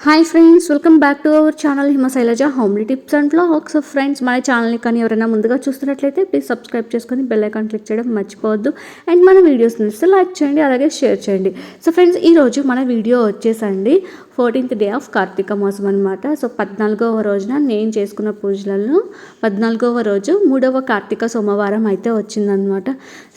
Hi friends welcome back to our channel Himashailaja homely tips and vlogs friends మన ఛానల్ని కానీ ఎవరైనా ముందుగా చూస్తున్నట్లయితే ప్లీజ్ సబ్స్క్రైబ్ చేసుకొని బెల్ ఐకాన్ క్లిక్ చేయడం మర్చిపోవద్దు. అండ్ మన వీడియోస్ నచ్చితే లైక్ చేయండి అలాగే షేర్ చేయండి. సో ఫ్రెండ్స్ ఈరోజు మన వీడియో వచ్చేసండి ఫోర్టీన్త్ డే ఆఫ్ కార్తీక మాసం అనమాట సో పద్నాలుగవ రోజున నేను చేసుకున్న పూజలలో పద్నాలుగవ రోజు మూడవ కార్తీక సోమవారం అయితే వచ్చిందనమాట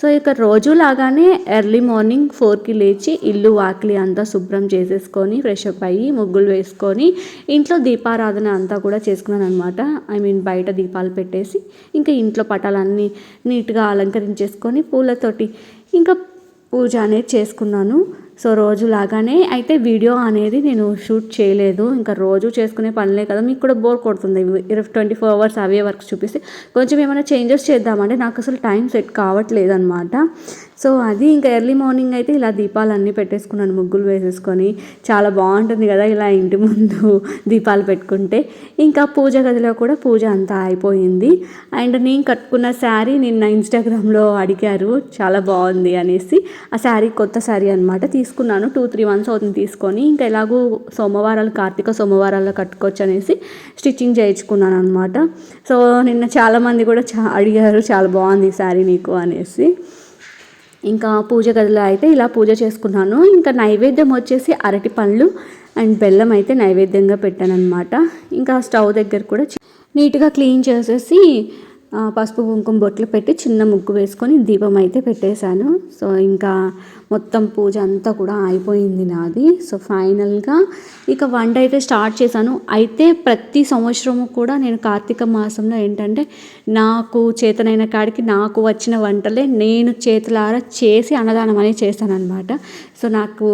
సో ఇక రోజు లాగానే ఎర్లీ మార్నింగ్ ఫోర్కి లేచి ఇల్లు వాకిలి అంతా శుభ్రం చేసేసుకొని ఫ్రెష్ అప్ అయ్యి ముగ్గులు వేసుకొని ఇంట్లో దీపారాధన అంతా కూడా చేసుకున్నాను అనమాట ఐ మీన్ బయట దీపాలు పెట్టేసి ఇంకా ఇంట్లో పటాలన్నీ నీట్గా అలంకరించేసుకొని పూలతోటి ఇంకా పూజ అనేది చేసుకున్నాను. సో రోజు లాగానే అయితే వీడియో అనేది నేను షూట్ చేయలేదు. ఇంకా రోజు చేసుకునే పనులే కదా మీకు కూడా బోర్ కొడుతుంది. ట్వంటీ ఫోర్ అవర్స్ అవే వర్క్స్ చూపిస్తే కొంచెం ఏమైనా చేంజెస్ చేద్దామంటే నాకు అసలు టైం సెట్ కావట్లేదు అనమాట సో అది ఇంకా ఎర్లీ మార్నింగ్ అయితే ఇలా దీపాలు అన్నీ పెట్టేసుకున్నాను ముగ్గులు వేసేసుకొని. చాలా బాగుంటుంది కదా ఇలా ఇంటి ముందు దీపాలు పెట్టుకుంటే. ఇంకా పూజ గదిలో కూడా పూజ అంతా అయిపోయింది. అండ్ నేను కట్టుకున్న శారీ నిన్న ఇన్స్టాగ్రామ్లో అడిగారు చాలా బాగుంది అనేసి. ఆ శారీ కొత్త శారీ అనమాట తీసుకున్నాను. టూ త్రీ మంత్స్ అవుతుంది తీసుకొని. ఇంకా ఎలాగో సోమవారాలు కార్తీక సోమవారాల్లో కట్టుకోవచ్చు అనేసి స్టిచ్చింగ్ చేయించుకున్నాను అనమాట సో నిన్న చాలామంది కూడా చా అడిగారు చాలా బాగుంది ఈ శారీ నీకు అనేసి. ఇంకా పూజ గదిలో అయితే ఇలా పూజ చేసుకున్నాను. ఇంకా నైవేద్యం వచ్చేసి అరటి పండ్లు అండ్ బెల్లం అయితే నైవేద్యంగా పెట్టాను అనమాట ఇంకా స్టవ్ దగ్గర కూడా నీట్గా క్లీన్ చేసేసి పసుపు కుంకుమ బొట్లు పెట్టి చిన్న ముగ్గు వేసుకొని దీపం అయితే పెట్టేశాను. సో ఇంకా మొత్తం పూజ అంతా కూడా అయిపోయింది నాది. సో ఫైనల్గా ఇక వంట అయితే స్టార్ట్ చేశాను. అయితే ప్రతి సంవత్సరము కూడా నేను కార్తీక మాసంలో ఏంటంటే నాకు చేతనైన కాడికి నాకు వచ్చిన వంటలే నేను చేతులారా చేసి అన్నదానం అనేది చేస్తాను సో నాకు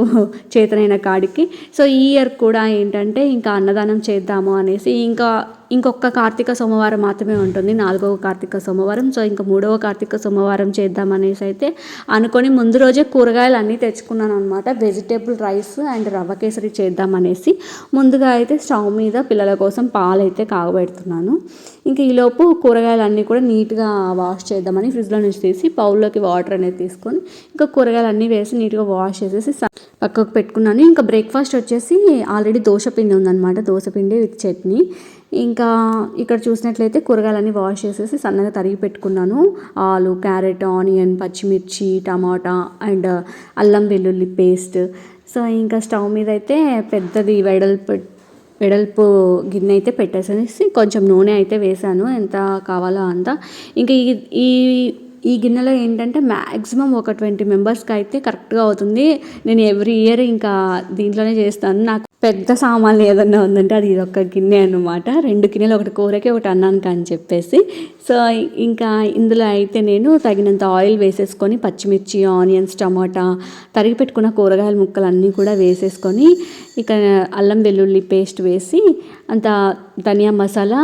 చేతనైన కాడికి. సో ఈ ఇయర్ కూడా ఏంటంటే ఇంకా అన్నదానం చేద్దాము అనేసి ఇంకా ఇంకొక కార్తీక సోమవారం మాత్రమే ఉంటుంది. నాలుగవ కార్తీక సోమవారం. సో ఇంకా మూడవ కార్తీక సోమవారం చేద్దాం అనేసి అయితే అనుకొని ముందు రోజే కూరగాయలు అన్నీ తెచ్చుకున్నాను అనమాట వెజిటేబుల్ రైస్ అండ్ రవ్వ కేసరి చేద్దాం అనేసి ముందుగా అయితే స్టవ్ మీద పిల్లల కోసం పాలు అయితే కాగబెడుతున్నాను. ఇంకా ఈలోపు కూరగాయలు అన్నీ కూడా నీట్గా వాష్ చేద్దామని ఫ్రిడ్జ్లో నుంచి తీసి పౌల్లోకి వాటర్ అనేది తీసుకొని ఇంకా కూరగాయలు అన్నీ వేసి నీట్గా వాష్ చేసేసి పక్కకు పెట్టుకున్నాను. ఇంకా బ్రేక్ఫాస్ట్ వచ్చేసి ఆల్రెడీ దోశ పిండి ఉందన్నమాట. దోశ పిండి విత్ చట్నీ. ఇంకా ఇక్కడ చూసినట్లయితే కూరగాయలన్నీ వాష్ చేసేసి సన్నగా తరిగి పెట్టుకున్నాను. ఆలు క్యారెట్ ఆనియన్ పచ్చిమిర్చి టమాటా అండ్ అల్లం వెల్లుల్లి పేస్ట్. సో ఇంకా స్టవ్ మీద అయితే పెద్దది వెడల్పు వెడల్పు గిన్నె అయితే పెట్టేసేసి కొంచెం నూనె అయితే వేసాను. ఎంత కావాలో అంత. ఇంకా ఈ ఈ ఈ గిన్నెలో ఏంటంటే మ్యాక్సిమం ఒక ట్వంటీ మెంబర్స్కి అయితే కరెక్ట్గా అవుతుంది. నేను ఎవ్రీ ఇయర్ ఇంకా దీంట్లోనే చేస్తాను. నాకు పెద్ద సామాన్లు ఏదన్నా ఉందంటే అది ఇది ఒక గిన్నె అనమాట రెండు గిన్నెలు ఒకటి కూరకి ఒకటి అన్నానికి అని చెప్పేసి. సో ఇంకా ఇందులో అయితే నేను తగినంత ఆయిల్ వేసేసుకొని పచ్చిమిర్చి ఆనియన్స్ టమాటా తరిగి పెట్టుకున్న కూరగాయల ముక్కలు అన్నీ కూడా వేసేసుకొని ఇక అల్లం వెల్లుల్లి పేస్ట్ వేసి అంత ధనియా మసాలా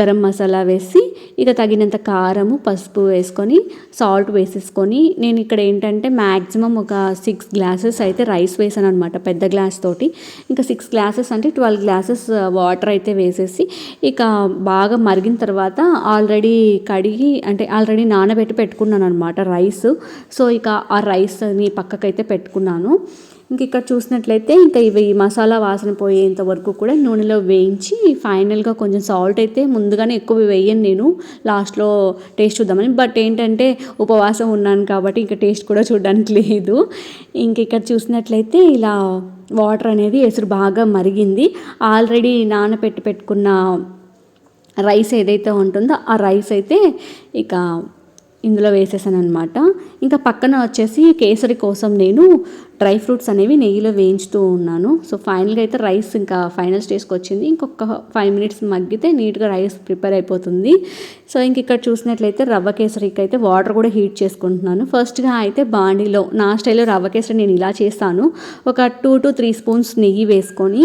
గరం మసాలా వేసి ఇక తగినంత కారము పసుపు వేసుకొని సాల్ట్ వేసేసుకొని నేను ఇక్కడ ఏంటంటే మ్యాక్సిమం ఒక సిక్స్ గ్లాసెస్ అయితే రైస్ వేసాను అనమాట పెద్ద గ్లాస్ తోటి. ఇంకా సిక్స్ గ్లాసెస్ అంటే ట్వెల్వ్ గ్లాసెస్ వాటర్ అయితే వేసేసి ఇక బాగా మరిగిన తర్వాత ఆల్రెడీ కడిగి అంటే ఆల్రెడీ నానబెట్టి పెట్టుకున్నాను అనమాట రైస్ సో ఇక ఆ రైస్ని పక్కకైతే పెట్టుకున్నాను. ఇంక ఇక్కడ చూసినట్లయితే ఇంకా ఇవి మసాలా వాసన పోయేంత వరకు కూడా నూనెలో వేయించి ఫైనల్గా కొంచెం సాల్ట్ అయితే ముందుగానే ఎక్కువ వేయను నేను. లాస్ట్లో టేస్ట్ చూద్దామని. బట్ ఏంటంటే ఉపవాసం ఉన్నాను కాబట్టి ఇంకా టేస్ట్ కూడా చూడడానికి లేదు. ఇంక ఇక్కడ చూసినట్లయితే ఇలా వాటర్ అనేది ఎసురు బాగా మరిగింది. ఆల్రెడీ నానబెట్టి పెట్టుకున్న రైస్ ఏదైతే ఉంటుందో ఆ రైస్ అయితే ఇక ఇందులో వేసేసాను అనమాట ఇంకా పక్కన వచ్చేసి కేసరి కోసం నేను డ్రై ఫ్రూట్స్ అనేవి నెయ్యిలో వేయించుతూ ఉన్నాను. సో ఫైనల్గా అయితే రైస్ ఇంకా ఫైనల్ స్టేజ్కి వచ్చింది. ఇంకొక ఫైవ్ మినిట్స్ మగ్గితే నీట్గా రైస్ ప్రిపేర్ అయిపోతుంది. సో ఇంక ఇక్కడ చూసినట్లయితే రవ్వ కేసరికి అయితే వాటర్ కూడా హీట్ చేసుకుంటున్నాను. ఫస్ట్గా అయితే బాండీలో నా స్టైల్లో రవ్వ కేసరి నేను ఇలా చేస్తాను. ఒక టూ టు త్రీ స్పూన్స్ నెయ్యి వేసుకొని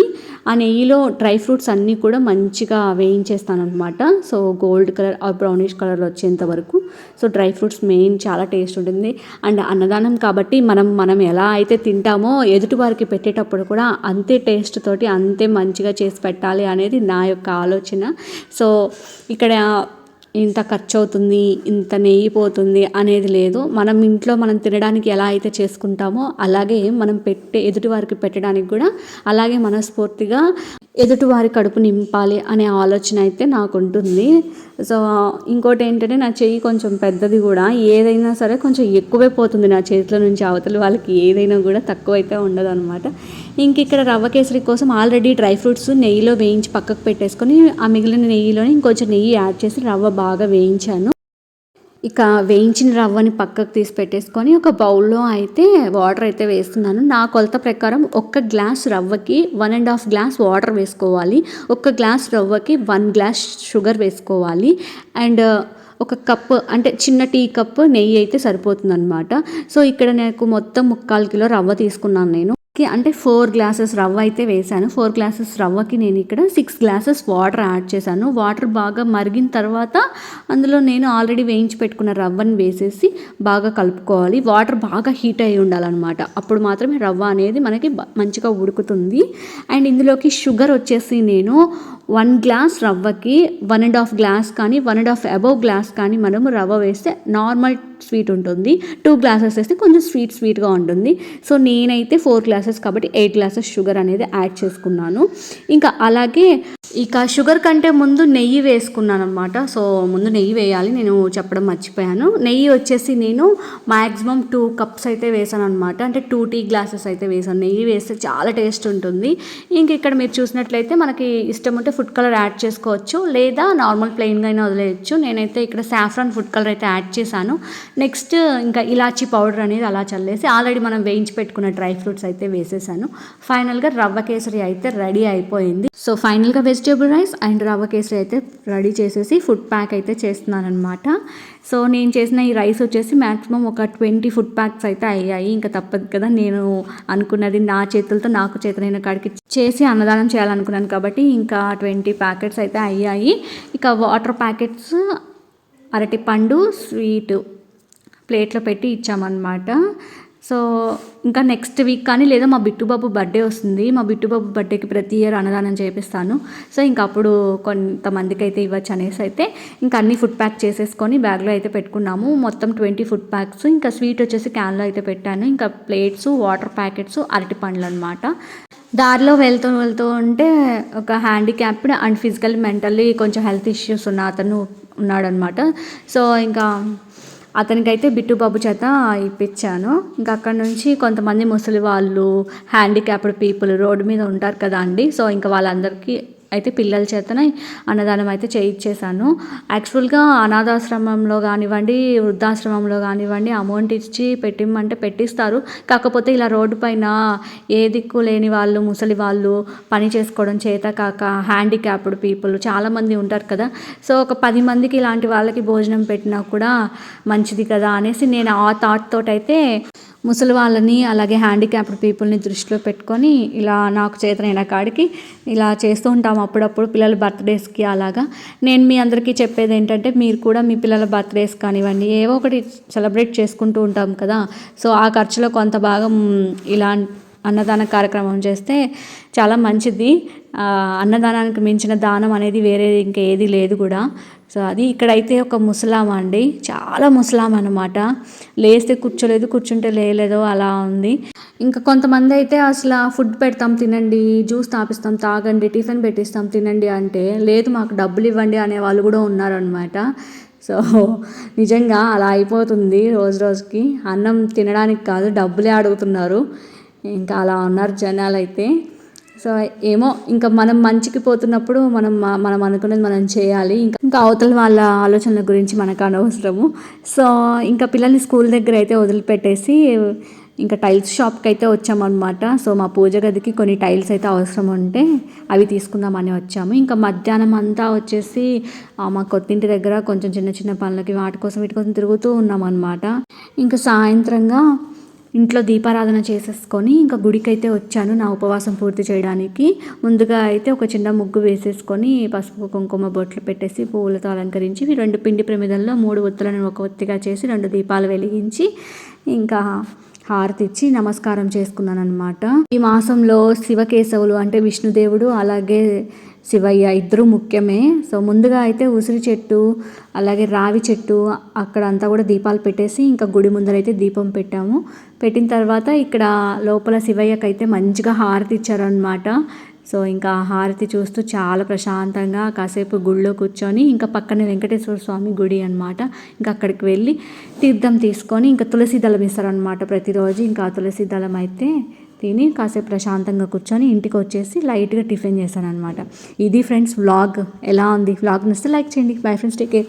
ఆ నెయ్యిలో డ్రై ఫ్రూట్స్ అన్నీ కూడా మంచిగా వేయించేస్తాను అనమాట సో గోల్డ్ కలర్ ఆ బ్రౌనిష్ కలర్ వచ్చేంత వరకు. సో డ్రై ఫ్రూట్స్ మెయిన్ చాలా టేస్ట్ ఉంటుంది. అండ్ అన్నదానం కాబట్టి మనం మనం ఎలా అయితే తింటామో ఎదుటి వారికి పెట్టేటప్పుడు కూడా అంతే టేస్ట్ తోటి అంతే మంచిగా చేసి పెట్టాలి అనేది నా యొక్క ఆలోచన. సో ఇక్కడ ఇంత ఖర్చు అవుతుంది ఇంత నెయ్యి పోతుంది అనేది లేదు. మనం ఇంట్లో మనం తినడానికి ఎలా అయితే చేసుకుంటామో అలాగే మనం పెట్టే ఎదుటివారికి పెట్టడానికి కూడా అలాగే మనస్ఫూర్తిగా ఎదుటివారి కడుపు నింపాలి అనే ఆలోచన అయితే నాకు ఉంటుంది సో ఇంకోటి ఏంటంటే నా చెయ్యి కొంచెం పెద్దది కూడా. ఏదైనా సరే కొంచెం ఎక్కువే పోతుంది నా చేతిలో నుంచి అవతల వాళ్ళకి ఏదైనా కూడా తక్కువ అయితే ఉండదు అనమాట ఇంక ఇక్కడ రవ్వ కేసరి కోసం ఆల్రెడీ డ్రై ఫ్రూట్స్ నెయ్యిలో వేయించి పక్కకు పెట్టేసుకొని ఆ మిగిలిన నెయ్యిలోని ఇంకొంచెం నెయ్యి యాడ్ చేసి రవ్వ బాగా వేయించాను. ఇక వేయించిన రవ్వని పక్కకు తీసి పెట్టేసుకొని ఒక బౌల్లో అయితే వాటర్ అయితే వేస్తున్నాను. నా కొలత ప్రకారం ఒక్క glass రవ్వకి one and half glass water వేసుకోవాలి. ఒక్క గ్లాస్ రవ్వకి వన్ గ్లాస్ షుగర్ వేసుకోవాలి. అండ్ ఒక కప్ అంటే చిన్న టీ కప్ నెయ్యి అయితే సరిపోతుంది అనమాట సో ఇక్కడ నాకు మొత్తం ముక్కాలు కిలో రవ్వ తీసుకున్నాను నేను. కి అంటే ఫోర్ గ్లాసెస్ రవ్వ అయితే వేసాను ఫోర్ గ్లాసెస్ రవ్వకి నేను ఇక్కడ సిక్స్ గ్లాసెస్ వాటర్ యాడ్ చేశాను. వాటర్ బాగా మరిగిన తర్వాత అందులో నేను ఆల్రెడీ వేయించి పెట్టుకున్న రవ్వని వేసేసి బాగా కలుపుకోవాలి. వాటర్ బాగా హీట్ అయి ఉండాలన్నమాట. అప్పుడు మాత్రమే రవ్వ అనేది మనకి మంచిగా ఉడుకుతుంది. అండ్ ఇందులోకి షుగర్ వచ్చేసి నేను వన్ గ్లాస్ రవ్వకి వన్ అండ్ హాఫ్ గ్లాస్ కానీ one and half above glass కానీ మనము రవ్వ వేస్తే నార్మల్ స్వీట్ ఉంటుంది. టూ గ్లాసెస్ వేస్తే కొంచెం స్వీట్ స్వీట్గా ఉంటుంది. సో నేనైతే ఫోర్ గ్లాసెస్ కాబట్టి ఎయిట్ గ్లాసెస్ షుగర్ అనేది యాడ్ చేసుకున్నాను. ఇంకా అలాగే ఇక షుగర్ కంటే ముందు నెయ్యి వేసుకున్నాను అనమాట సో ముందు నెయ్యి వేయాలి. నేను చెప్పడం మర్చిపోయాను. నెయ్యి వచ్చేసి నేను మ్యాక్సిమం టూ కప్స్ అయితే వేసాను అనమాట అంటే టూ టీ గ్లాసెస్ అయితే వేసాను. నెయ్యి వేస్తే చాలా టేస్ట్ ఉంటుంది. ఇంక ఇక్కడ మీరు చూసినట్లయితే మనకి ఇష్టం ఉంటే ఫుడ్ కలర్ యాడ్ చేసుకోవచ్చు లేదా నార్మల్ ప్లెయిన్గా అయినా వదిలేయచ్చు. నేనైతే ఇక్కడ సాఫ్రాన్ ఫుడ్ కలర్ అయితే యాడ్ చేశాను. నెక్స్ట్ ఇంకా ఇలాచీ పౌడర్ అనేది అలా చల్లేసి ఆల్రెడీ మనం వేయించి పెట్టుకున్న డ్రై ఫ్రూట్స్ అయితే వేసేసాను. ఫైనల్గా రవ్వ కేసరి అయితే రెడీ అయిపోయింది. సో ఫైనల్గా వెజిటేబుల్ రైస్ అండ్ రవ్వ కేసరి అయితే రెడీ చేసేసి ఫుడ్ ప్యాక్ అయితే చేస్తున్నాను అనమాట సో నేను చేసిన ఈ రైస్ వచ్చేసి మ్యాక్సిమం ఒక ట్వంటీ ఫుడ్ ప్యాక్స్ అయితే అయ్యాయి. ఇంకా తప్పదు కదా నేను అనుకున్నది నా చేతులతో నాకు చేతనైన కాడికి చేసి అన్నదానం చేయాలనుకున్నాను కాబట్టి ఇంకా ట్వంటీ ప్యాకెట్స్ అయితే అయ్యాయి. ఇక వాటర్ ప్యాకెట్స్ అరటి పండు స్వీట్ ప్లేట్లో పెట్టి ఇచ్చామన్నమాట. సో ఇంకా నెక్స్ట్ వీక్ కానీ లేదా మా బిట్టుబాబు బర్త్డే వస్తుంది. మా బిట్టుబాబు బర్త్డేకి ప్రతి ఇయర్ అన్నదానం చేపిస్తాను. సో ఇంకా అప్పుడు కొంతమందికి అయితే ఇవ్వచ్చు అనేసి అయితే ఇంకా అన్ని ఫుడ్ ప్యాక్ చేసేసుకొని బ్యాగ్లో అయితే పెట్టుకున్నాము. మొత్తం ట్వంటీ ఫుడ్ ప్యాక్స్ ఇంకా స్వీట్ వచ్చేసి క్యాన్లో అయితే పెట్టాను. ఇంకా ప్లేట్స్ వాటర్ ప్యాకెట్స్ అరటి పండ్లు అనమాట దారిలో వెళ్తూ వెళ్తూ ఉంటే ఒక హ్యాండిక్యాప్డ్ అండ్ ఫిజికల్ మెంటల్లీ కొంచెం హెల్త్ ఇష్యూస్ ఉన్న అతను ఉన్నాడనమాట సో ఇంకా అతనికైతే బిట్టుబాబు చేత ఇప్పించాను. ఇంకా అక్కడ నుంచి కొంతమంది ముసలి వాళ్ళు హ్యాండిక్యాప్డ్ పీపుల్ రోడ్డు మీద ఉంటారు కదా అండి. సో ఇంకా వాళ్ళందరికీ అయితే పిల్లల చేతనే అన్నదానం అయితే చేయించేశాను యాక్చువల్గా అనాథాశ్రమంలో కానివ్వండి వృద్ధాశ్రమంలో కానివ్వండి అమౌంట్ ఇచ్చి పెట్టిమ్మంటే పెట్టిస్తారు. కాకపోతే ఇలా రోడ్డు పైన ఏ దిక్కు లేని వాళ్ళు ముసలి వాళ్ళు పని చేసుకోవడం చేత కాక హ్యాండిక్యాప్డ్ పీపుల్ చాలామంది ఉంటారు కదా. సో ఒక పది మందికి ఇలాంటి వాళ్ళకి భోజనం పెట్టినా కూడా మంచిది కదా అనేసి నేను ఆ థాట్ తోటైతే ముసలి వాళ్ళని అలాగే హ్యాండిక్యాప్డ్ పీపుల్ని దృష్టిలో పెట్టుకొని ఇలా నాకు చేతనైన కాడికి ఇలా చేస్తూ ఉంటాము అప్పుడప్పుడు పిల్లల బర్త్డేస్కి అలాగా. నేను మీ అందరికీ చెప్పేది ఏంటంటే మీరు కూడా మీ పిల్లల బర్త్డేస్ కానివ్వండి ఏవో ఒకటి సెలబ్రేట్ చేసుకుంటూ ఉంటాం కదా. సో ఆ ఖర్చులో కొంత భాగం ఇలా అన్నదాన కార్యక్రమం చేస్తే చాలా మంచిది. అన్నదానానికి మించిన దానం అనేది వేరే ఇంకా ఏది లేదు కూడా. సో అది ఇక్కడైతే ఒక ముసలామ అండి. చాలా ముసలాం అనమాట లేస్తే కూర్చోలేదు కూర్చుంటే లేలేదో అలా ఉంది. ఇంకా కొంతమంది అయితే అసలు ఫుడ్ పెడతాం తినండి జ్యూస్ తాపిస్తాం తాగండి టిఫిన్ పెట్టిస్తాం తినండి అంటే లేదు మాకు డబ్బులు ఇవ్వండి అనే వాళ్ళు కూడా ఉన్నారనమాట సో నిజంగా అలా అయిపోతుంది రోజు రోజుకి. అన్నం తినడానికి కాదు డబ్బులే అడుగుతున్నారు. ఇంకా అలా ఉన్నారు జనాలు అయితే సో ఏమో ఇంకా మనం మంచికి పోతున్నప్పుడు మనం మనం అనుకున్నది మనం చేయాలి. ఇంకా ఇంకా అవతల వాళ్ళ ఆలోచనల గురించి మనకు అనవసరము. సో ఇంకా పిల్లల్ని స్కూల్ దగ్గర అయితే వదిలిపెట్టేసి ఇంకా టైల్స్ షాప్కి అయితే వచ్చామన్నమాట. సో మా పూజ గదికి కొన్ని టైల్స్ అయితే అవసరం ఉంటే అవి తీసుకుందామని వచ్చాము. ఇంకా మధ్యాహ్నం అంతా వచ్చేసి మా కొత్తింటి దగ్గర కొంచెం చిన్న చిన్న పనులకి వాటి కోసం వీటి కోసం తిరుగుతూ ఉన్నామన్నమాట. ఇంకా సాయంత్రంగా ఇంట్లో దీపారాధన చేసేసుకొని ఇంకా గుడికైతే వచ్చాను నా ఉపవాసం పూర్తి చేయడానికి. ముందుగా అయితే ఒక చిన్న ముగ్గు వేసేసుకొని పసుపు కుంకుమ బొట్లు పెట్టేసి పువ్వులతో అలంకరించి రెండు పిండి ప్రమిదల్లో మూడు ఒత్తులను ఒక ఒత్తిగా చేసి రెండు దీపాలు వెలిగించి ఇంకా హారతి ఇచ్చి నమస్కారం చేసుకున్నాను అనమాట ఈ మాసంలో శివకేశవులు అంటే విష్ణుదేవుడు అలాగే శివయ్య ఇద్దరు ముఖ్యమే. సో ముందుగా అయితే ఉసిరి చెట్టు అలాగే రావి చెట్టు అక్కడ అంతా కూడా దీపాలు పెట్టేసి ఇంకా గుడి ముందరైతే దీపం పెట్టాము. పెట్టిన తర్వాత ఇక్కడ లోపల శివయ్యకైతే మంచిగా హారతి ఇచ్చారనమాట సో ఇంకా హారతి చూస్తూ చాలా ప్రశాంతంగా కాసేపు గుళ్ళో కూర్చొని ఇంకా పక్కనే వెంకటేశ్వర స్వామి గుడి అనమాట ఇంకా అక్కడికి వెళ్ళి తీర్థం తీసుకొని ఇంకా తులసి దళం ఇస్తారనమాట ప్రతిరోజు. ఇంకా తులసి దళం అయితే తిని కాసేపు ప్రశాంతంగా కూర్చొని ఇంటికి వచ్చేసి లైట్గా టిఫిన్ చేశాను అనమాట ఇది ఫ్రెండ్స్ వ్లాగ్. ఎలా ఉంది? వ్లాగ్ నచ్చితే లైక్ చేయండి. Bye friends. Take care.